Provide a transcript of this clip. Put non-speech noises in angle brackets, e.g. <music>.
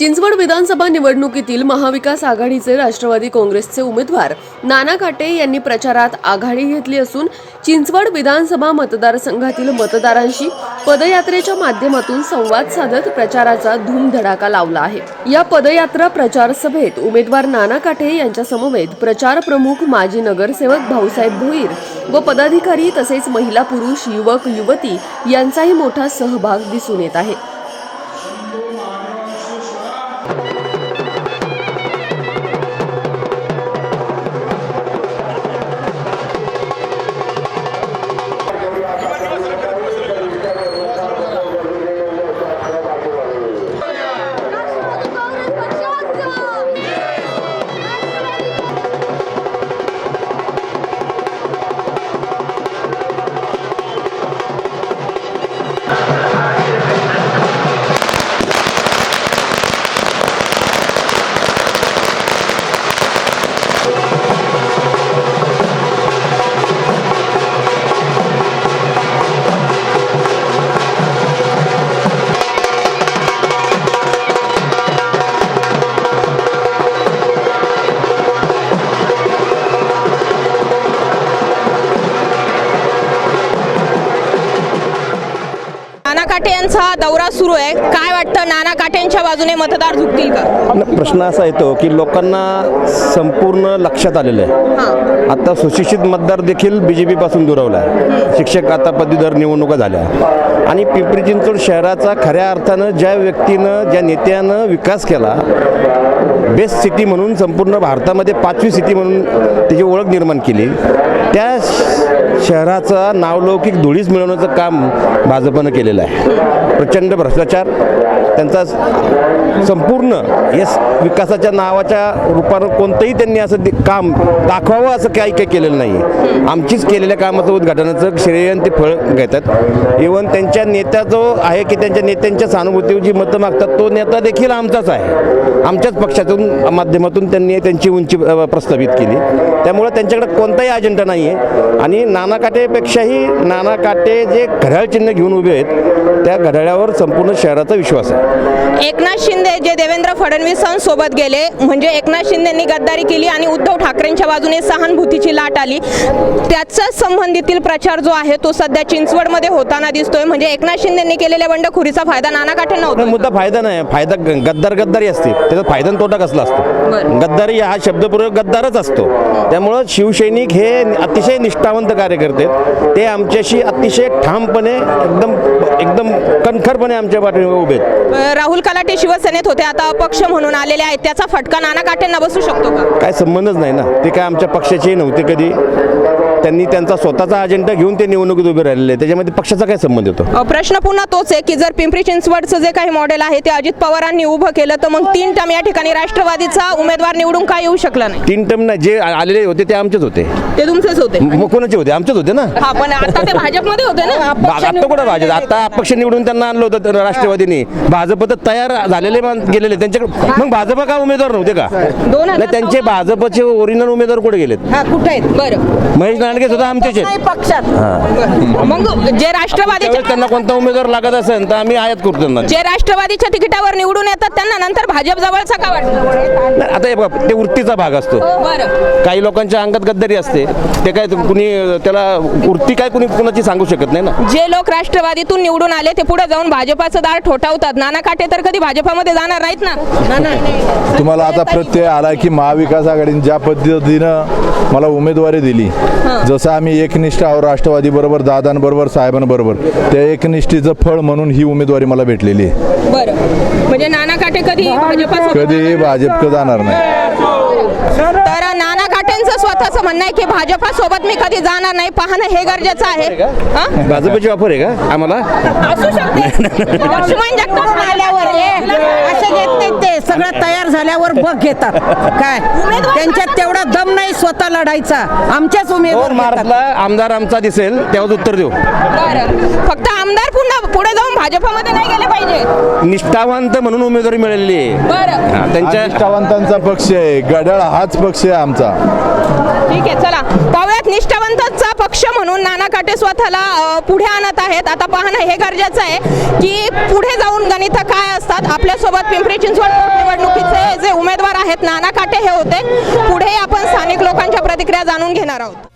चिंचवड विधानसभा निवडणुकीतील महाविकास आघाडीचे राष्ट्रवादी काँग्रेसचे उमेदवार नाना काटे यांनी प्रचारात आघाडी घेतली असून चिंचवड विधानसभा मतदारसंघातील मतदारांशी पदयात्रेच्या माध्यमातून संवाद साधत प्रचाराचा धूमधडाका लावला आहे. या पदयात्रा प्रचार सभेत उमेदवार नाना काटे यांच्या समवेत प्रचार प्रमुख माजी नगरसेवक भाऊसाहेब भोईर व पदाधिकारी तसेच महिला पुरुष युवक युवती यांचाही मोठा सहभाग दिसून येत आहे. नाना काटे यांचा दौरा सुरू आहे. काय वाटतं नाना काटेंच्या बाजूने मतदार झुकतील का? प्रश्न असा येतो की लोकांना संपूर्ण लक्षात आलेलं आहे. आता सुशिक्षित मतदार देखील बी जे पीपासून दुरावला आहे. शिक्षक आता पदवीधर निवडणुका झाल्या. आणि पिंपरी चिंचवड शहराचा खऱ्या अर्थानं ज्या व्यक्तीनं ज्या नेत्यानं विकास केला बेस्ट सिटी म्हणून संपूर्ण भारतामध्ये पाचवी सिटी म्हणून त्याची ओळख निर्माण केली त्या शहराचा नावलौकिक धुळीस मिळवण्याचं काम भाजपनं केलेलं आहे. प्रचंड भ्रष्टाचार त्यांचा संपूर्ण यस विकासाच्या नावाच्या रूपानं कोणतंही त्यांनी असं काम दाखवावं असं काही काही केलेलं नाही. आमचीच केलेल्या कामाचं उद्घाटनाचं श्रेय आणि ते फळ घेतात. इवन त्यांच्या नेत्या जो आहे की त्यांच्या नेत्यांच्या सहानुभूतीवर जी मतं मागतात तो नेता देखील आमचाच आहे. आमच्याच पक्षातून माध्यमातून त्यांनी त्यांची उंची प्रस्तावित प्रस्थापित केली. त्यामुळं त्यांच्याकडे कोणताही अजेंडा नाही आहे आणि नाना काटेपेक्षाही नाना काटे जे घड्याळ चिन्ह घेऊन उभे आहेत त्या घड्याळावर संपूर्ण शहराचा विश्वास आहे. एकनाथ शिंदे जे देवेंद्र फडणवीसांसोबत गेले म्हणजे एकनाथ शिंदेंनी गद्दारी केली आणि उद्धव ठाकरेंच्या बाजूने सहानुभूतीची लाट आली. त्याचा संबंधितील प्रचार जो आहे तो सध्या चिंचवडमध्ये होताना दिसतोय. म्हणजे एकनाथ शिंदेंनी केलेल्या बंडखोरीचा फायदा नाना काटेंना पण होतो मुद्दा फायदा नाही. फायदा गद्दार गद्दारी असते. त्याचा फायदा तोटा कसला असतो. गद्दारी हा शब्दप्रयोग गद्दारच असतो. त्यामुळं शिवसैनिक हे अतिशय निष्ठावंत कार्यकर्ते आहेत. ते आमच्याशी अतिशय ठामपणे एकदम एकदम कणखरपणे आमच्या पाठीवर उभे आहेत. राहुल कलाटे शिवसेनेत होते. आता अपक्ष म्हणून आलेले आहेत. त्याचा फटका नाना काटेंना बसू शकतो का? काय संबंधच नाही ना. ते काय आमच्या पक्षाचे नव्हते कधी. त्यांनी त्यांचा स्वतःचा अजेंडा घेऊन ते निवडणुकीत उभे राहिलेले त्याच्यामध्ये पक्षाचा काय संबंध येतो प्रश्न पुन्हा तोच आहे की जर पिंपरी चिंचवडचं जे काही मॉडेल आहे ते अजित पवारांनी उभं केलं तर मग तीन टर्म या ठिकाणी राष्ट्रवादीचा उमेदवार निवडून काय येऊ शकला नाही? तीन टर्म नाही. जे आलेले होते ते आमचेच होते. ते तुमचेच होते. मग कोणाचे होते? आमचेच होते ना? हा पण आता ते भाजपमध्ये होते ना? आता कुठं भाजप? आता अपक्ष निवडून त्यांना आणलं होतं राष्ट्रवादीने. भाजप तर तयार झालेले मान- गेलेले त्यांच्याकडे मग भाजप का उमेदवार नव्हते का? त्यांचे भाजपचे ओरिजिनल उमेदवार कुठे गेलेत? हा कुठे आहेत? बरं. महेश नांडगे सुद्धा आमचेच आहेत. नाही पक्षात. मग जे त्यावेळेस राष्ट्रवादीच्या त्यांना कोणता उमेदवार लागत असेल तर आम्ही आयात करतो त्यांना. जे राष्ट्रवादीच्या तिकिटावर निवडून येतात त्यांना नंतर भाजप जवळचा का वाटतं. नाही, आता हे बघा ते वृत्तीचा भाग असतो. बरं. काही लोकांच्या अंगात गद्दारी असते. ते काय कुणी त्याला वृत्ती काय कुणी कुणाची सांगू शकत नाही ना? जे लोक राष्ट्रवादीतून निवडून आले ते पुढे जाऊन भाजपाचं दार ठोठावतात. नाना काटे तर कधी भाजपामध्ये जाणार नाहीत ना? तुम्हाला आता प्रत्यय आला की महाविकास आघाडीने ज्या पद्धतीनं मला उमेदवारी दिली जसं आम्ही एकनिष्ठ आहोत राष्ट्रवादी बरोबर दादांबरोबर साहेबांबरोबर त्या एकनिष्ठीचं फळ म्हणून ही उमेदवारी मला भेटलेली आहे. बरं. म्हणजे नाना काटे कधी भाजपासोबत कधीही भाजपकडे जाणार नाही. स्वतःचं म्हणणं आहे की भाजपा सोबत मी कधी जाणार नाही. पाहणं हे गरजेचं आहे. हा? भाजपची ऑफर आहे का? आम्हाला? असू शकते. <laughs> लक्ष्मण जगताप आल्यावर असे घेत नाहीत ते सगळं तयार झाल्यावर बघ घेतात. काय? त्यांच्यात तेवढा दम नाही स्वतः लढायचा. आमच्याच उमेदवार घेतात. मार्चला आमदार आमचा दिसेल तेव्हाच उत्तर देऊ. बरं. फक्त आमदार पुन्हा पुढे जाऊन भाजपमध्ये नाही गेले पाहिजे. निष्ठावंत म्हणून उमेदवारी मिळालेली आहे. बरं. हा, त्यांच्या निष्ठावंतांचा पक्ष आहे. घड्याळ हाच पक्ष आहे आमचा. ठीक आहे चला. पाहूयात निष्ठावंतचा पक्ष म्हणून नाना काटे स्वतःला पुढे आणत आहेत. आता पाहणं हे गरजेचं आहे की पुढे जाऊन गणित काय असतात. आपल्यासोबत पिंपरी चिंचवड निवडणुकीचे जे उमेदवार आहेत नाना काटे हे होते. पुढे आपण स्थानिक लोकांच्या प्रतिक्रिया जाणून घेणार आहोत.